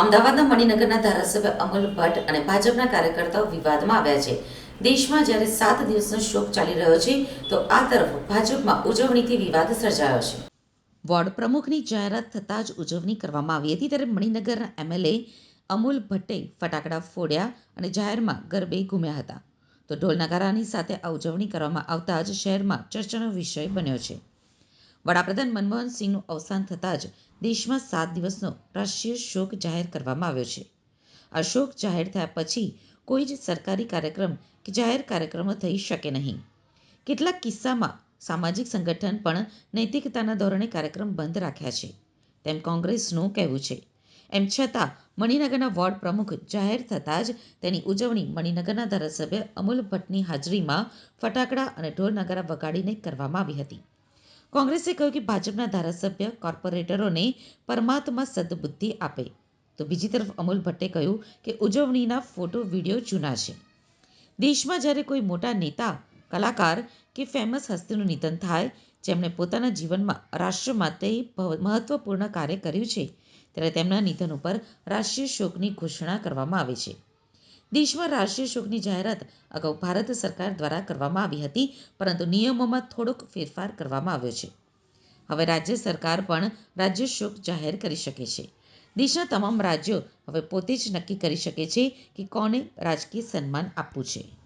અમદાવાદના મણિનગરના ધારાસભ્ય અમલ ભટ્ટ અને ભાજપના કાર્યકર્તાઓ વિવાદમાં આવ્યા છે. દેશમાં જ્યારે સાત દિવસનો શોક ચાલી રહ્યો છે, તો આ તરફ ભાજપમાં ઉજવણીથી વિવાદ સર્જાયો છે. વોર્ડ પ્રમુખની જાહેરાત થતાં જ ઉજવણી કરવામાં આવી હતી, ત્યારે મણિનગરના એમએલએ અમુલ ભટ્ટે ફટાકડા ફોડ્યા અને જાહેરમાં ગરબે ઘૂમ્યા હતા. તો ઢોલનગારાની સાથે આ ઉજવણી કરવામાં આવતા જ શહેરમાં ચર્ચાનો વિષય બન્યો છે. વડાપ્રધાન મનમોહન સિંહનું અવસાન થતાં જ દેશમાં સાત દિવસનો રાષ્ટ્રીય શોક જાહેર કરવામાં આવ્યો છે. આ શોક જાહેર થયા પછી કોઈ જ સરકારી કાર્યક્રમ કે જાહેર કાર્યક્રમો થઈ શકે નહીં. કેટલાક કિસ્સામાં સામાજિક સંગઠન પણ નૈતિકતાના ધોરણે કાર્યક્રમ બંધ રાખ્યા છે. તેમ કોંગ્રેસનું કહેવું છે. એમ છતાં, મણિનગરના વોર્ડ પ્રમુખ જાહેર થતાં જ તેની ઉજવણી મણિનગરના ધારાસભ્ય અમુલ ભટ્ટની હાજરીમાં ફટાકડા અને ઢોર નગારા વગાડીને કરવામાં આવી હતી. કોંગ્રેસે કહ્યું કે ભાજપના ધારાસભ્ય કોર્પોરેટરોને પરમાત્મા સદબુદ્ધિ આપે. તો બીજી તરફ અમુલ ભટ્ટે કહ્યું કે ઉજવણીના ફોટો, વીડિયો જૂના છે. દેશમાં જ્યારે કોઈ મોટા નેતા, કલાકાર કે ફેમસ હસ્તીનું નિધન થાય, જેમણે પોતાના જીવનમાં રાષ્ટ્ર માટે મહત્વપૂર્ણ કાર્ય કર્યું છે, ત્યારે તેમના નિધન ઉપર રાષ્ટ્રીય શોકની ઘોષણા કરવામાં આવે છે. દેશમાં રાષ્ટ્રીય શોકની જાહેરાત અગાઉ ભારત સરકાર દ્વારા કરવામાં આવી હતી, પરંતુ નિયમોમાં થોડોક ફેરફાર કરવામાં આવ્યો છે. હવે રાજ્ય સરકાર પણ રાજ્ય શોક જાહેર કરી શકે છે. દેશના તમામ રાજ્યો હવે પોતે જ નક્કી કરી શકે છે કે કોને રાજકીય સન્માન આપવું છે.